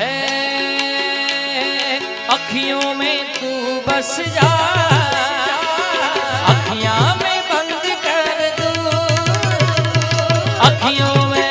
है अखियों में तू बस जा अखियां में बंद कर दू अखियों में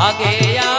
आगे आगे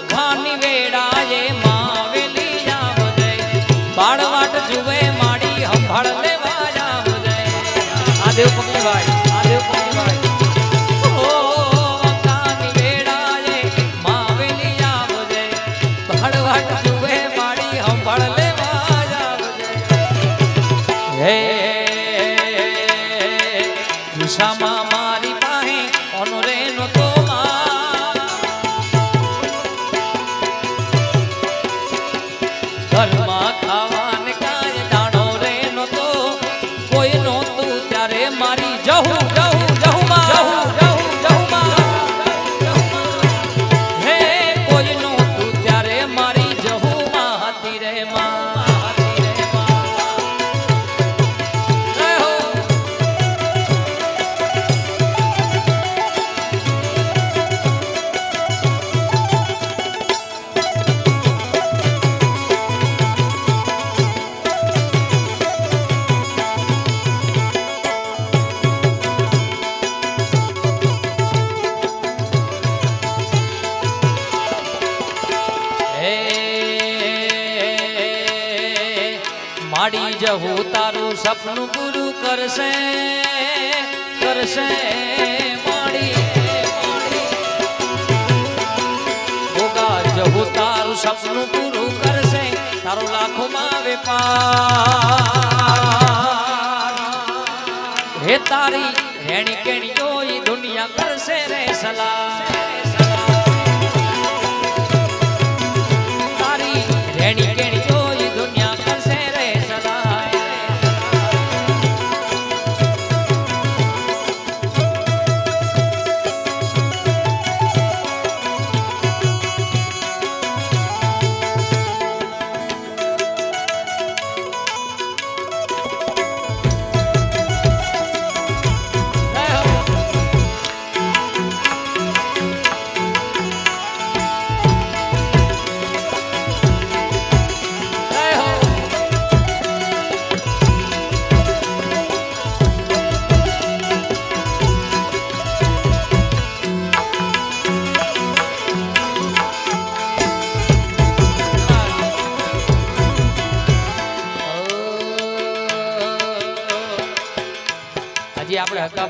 વખાની વેળાએ માવેલી જાવજે બાળવાટ જુએ માડી હંભાળ લેવા જાવજે આ દેવ પકડીભાઈ જવું તારું સપનું પૂરું કરશે કરશે માડી ભોગા તારું સપનું પૂરું કરશે, તારો લાખોમાં વેપાર. હે તારી રેણી કેણી જોઈ દુનિયા કરશે રે સલાહ.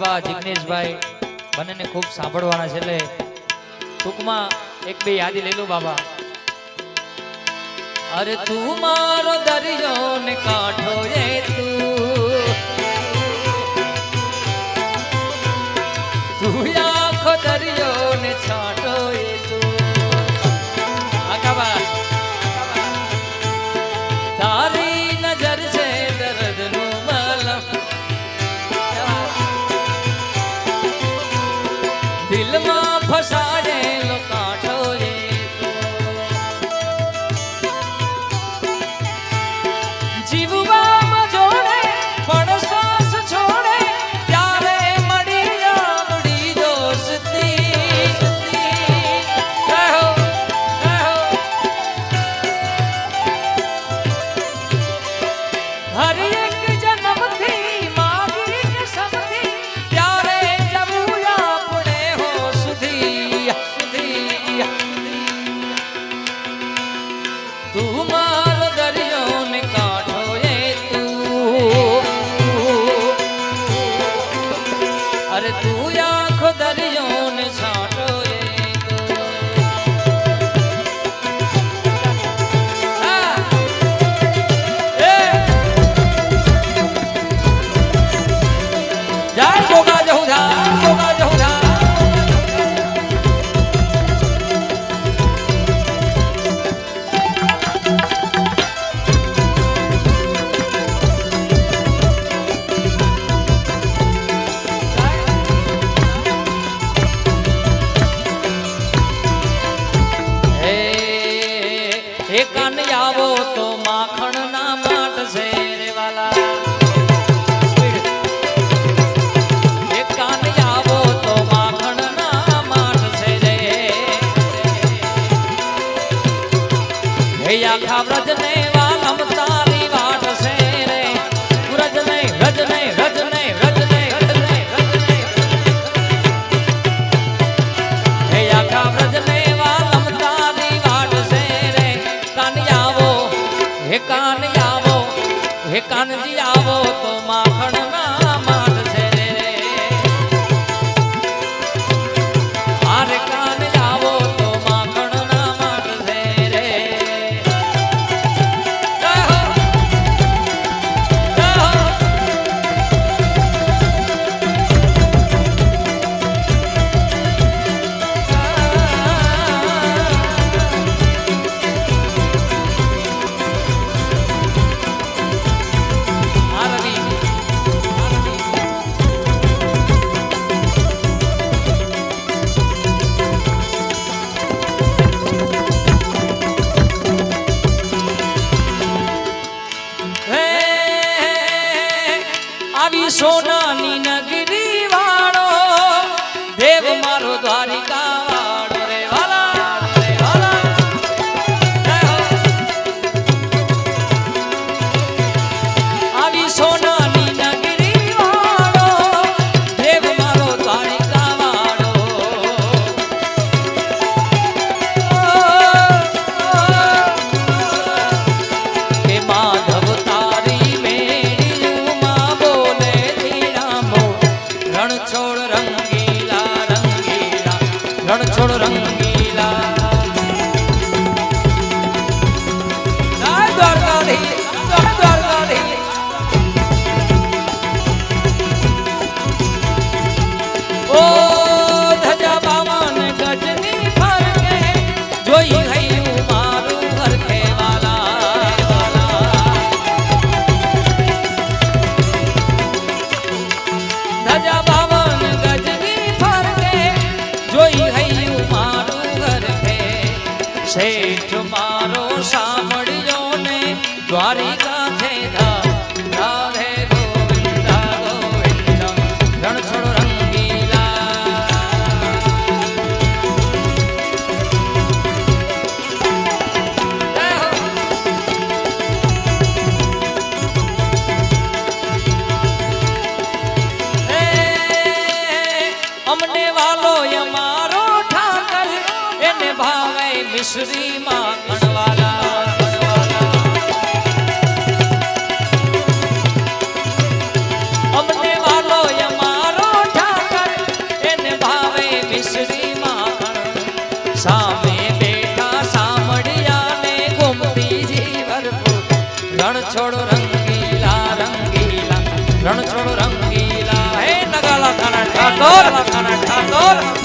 હકાબા જિગ્નેશભાઈ. બંનેને ખૂબ સાંભળવાના છે એટલે ટૂંકમાં એક બે યાદી લઈ લો બાબા. અરે તું મારો દરિયો ને કાંઠો આખો દરિયો ને છાંટો એ તું. હકાબા આવો તો દેવ મારો દ્વારિકા કેસરી માખણવાલા અમને વાલો અમારો ઠાકર, એને ભાવે મિશ્રી માખણ સામે બેઠા સામડિયા ને ગુમતી જીવર રણ છોડો રંગીલા રંગીલા રણ છોડો રંગીલા. હે નગાલા ખાના ઠાકોર ઠાકોર.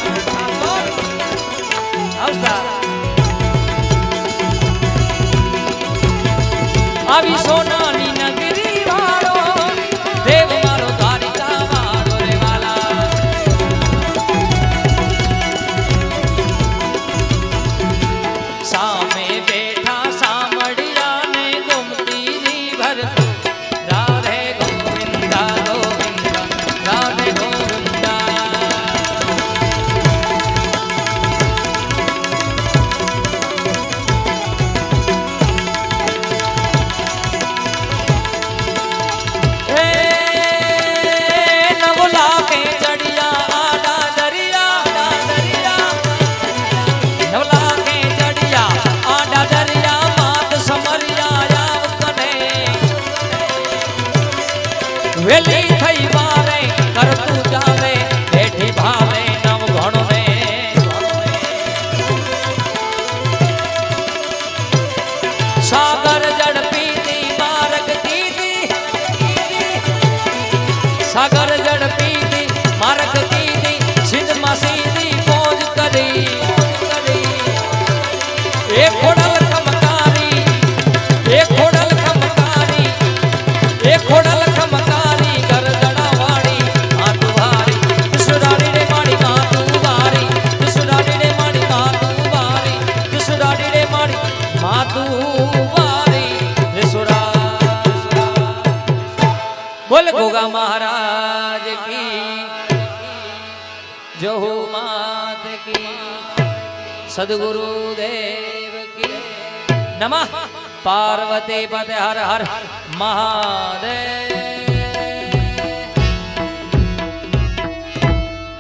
વેલી થઈ વારે કરતું ગોગા મહારાજ કી, જહુ માત કી, સદગુરુ દેવ કી. નમઃ. પાર્વતી પદ હર હર મહાદેવ.